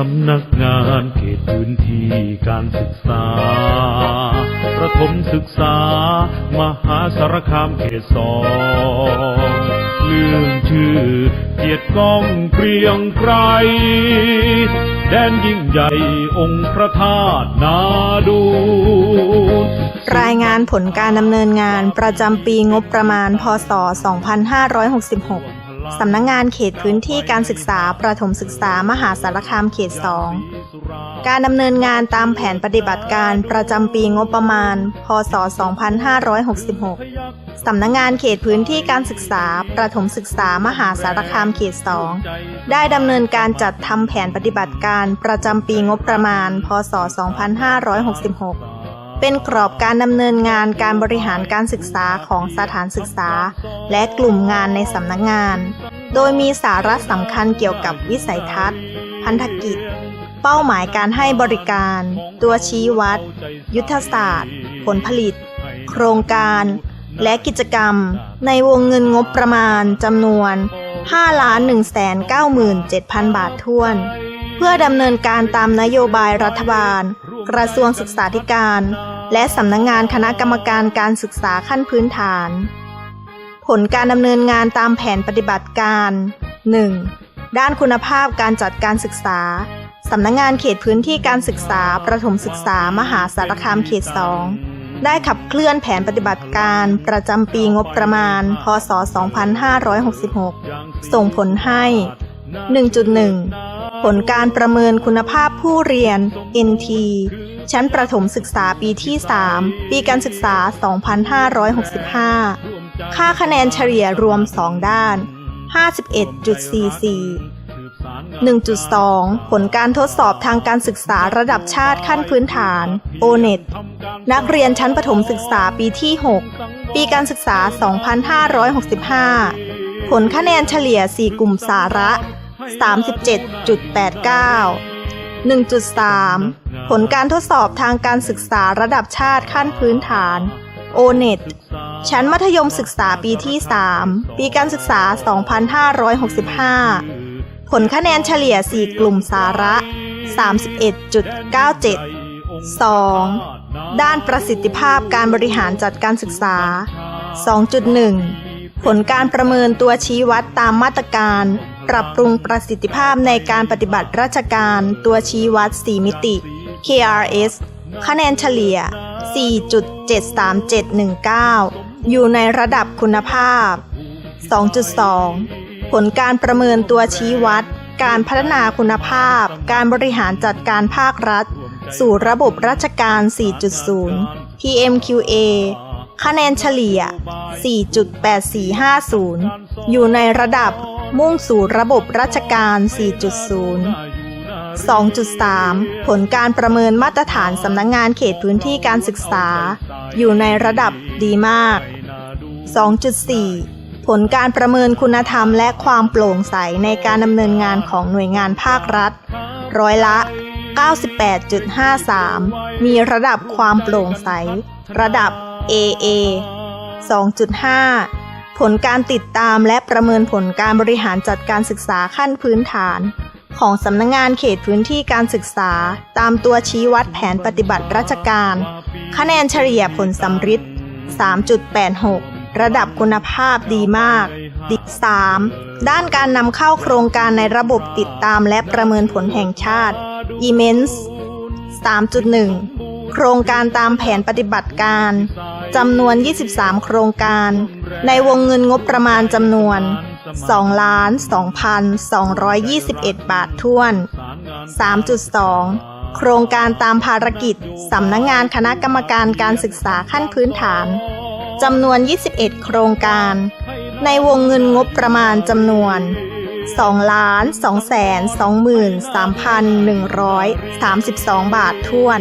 สำนักงานเขตพื้นที่การศึกษา ประถมศึกษา มหาสารคามเขตสองเรื่องชื่อเกียรติก้องเกรียงไกรแดนยิ่งใหญ่องค์พระธาตุนาดูรายงานผลการดำเนินงานประจำปีงบประมาณ พศ 2566 สำนักงงานเขตพื้นที่การศึกษาประถมศึกษามหาสารคามเขต 2 การดำเนินงานตามแผนปฏิบัติการประจำปีงบประมาณ พศ 2566 สำนักงงานเขตพื้นที่การศึกษาประถมศึกษามหาสารคามเขต 2 ได้ดำเนินการจัดทำแผนปฏิบัติการประจำปีงบประมาณ พศ 2566 เป็นกรอบการดำเนินงานการบริหารการศึกษาของสถานศึกษา และกลุ่มงานในสำนักงาน โดยมีสาระสำคัญเกี่ยวกับวิสัยทัศน์ พันธกิจ เป้าหมายการให้บริการ ตัวชี้วัด ยุทธศาสตร์ ผลผลิต โครงการ และกิจกรรม ในวงเงินงบประมาณจำนวน 5,197,000 บาทท้วน เพื่อดำเนินการตามนโยบายรัฐบาล กระทรวงศึกษาธิการ และสำนักงงานคณะกรรมการการศึกษาขั้นพื้นฐาน ผลการดำเนินงานตามแผนปฏิบัติการ 1. ด้านคุณภาพการจัดการศึกษาสำนักงงานเขตพื้นที่การศึกษา ประถมศึกษามหาสารคามเขต 2 ได้ขับเคลื่อนแผนปฏิบัติการประจำปีงบประมาณ พศ 2566 ส่งผลให้ 1.1 ลการประเมินคุณภาพผู้เรียน NT ชั้นประถมศึกษาปีที่ 3 ปีการศึกษา 2565 ค่าคะแนนเฉลี่ยรวม 2 ด้าน 51.44 1.2 ผลการทดสอบทางการศึกษาระดับชาติขั้นพื้นฐาน O-NET นักเรียนชั้นประถมศึกษาปีที่ 6 ปีการศึกษา 2565 ผลคะแนนเฉลี่ย 4 กลุ่มสาระ 37.89 1.3 ผลการทดสอบทางการศึกษาระดับชาติขั้นพื้นฐาน O-NET ชั้นมัธยมศึกษาปีที่ 3 ปีการศึกษา 2565 ผลคะแนนเฉลี่ย 4 กลุ่มสาระ 31.97 2. ด้านประสิทธิภาพการบริหารจัดการศึกษา 2.1 ผลการประเมินตัวชี้วัดตามมาตรการ ปรับปรุงประสิทธิภาพในการปฏิบัติราชการตัวชี้วัด 4 มิติ KRS คะแนนเฉลี่ย 4.73719 อยู่ในระดับคุณภาพ 2.2 ผลการประเมินตัวชี้วัด การพัฒนาคุณภาพ การบริหารจัดการภาครัฐ สู่ระบบราชการ 4.0 PMQA คะแนนเฉลี่ย 4.8450 อยู่ในระดับมุ่งสู่ระบบราชการ 4.0 2.3 ผลการประเมินมาตรฐานสำนักงงานเขตพื้นที่การศึกษา อยู่ในระดับดีมาก 2.4 ผลการประเมินคุณธรรมและความโปร่งใสในการดำเนินงานของหน่วยงานภาครัฐ ร้อยละ 98.53 มีระดับความโปร่งใส ระดับ AA 2.5 ผลการติดตามและประเมินผลการบริหารจัดการศึกษาขั้นพื้นฐาน ของสำนักงงานเขตพื้นที่การศึกษา ตามตัวชี้วัดแผนปฏิบัติราชการ คะแนนเฉลี่ยผลสำริด3.86 ระดับคุณภาพดีมากดิ 3. ด้านการนำเข้าโครงการในระบบติดตามและประเมินผลแห่งชาติ Immense 3.1 โครงการตามแผนปฏิบัติการ จำนวน 23 โครงการ ในวงเงินงบประมาณจำนวน 2 ล้าน 2,221 บาทท้วน 3.2 โครงการตามภารกิจสำนักงงานคณะกรรมการการศึกษาขั้นพื้นฐานจำนวน 21 โครงการ ในวงเงินงบประมาณจำนวน2ล้าน2 2 3 1 3 2 บาทท้วน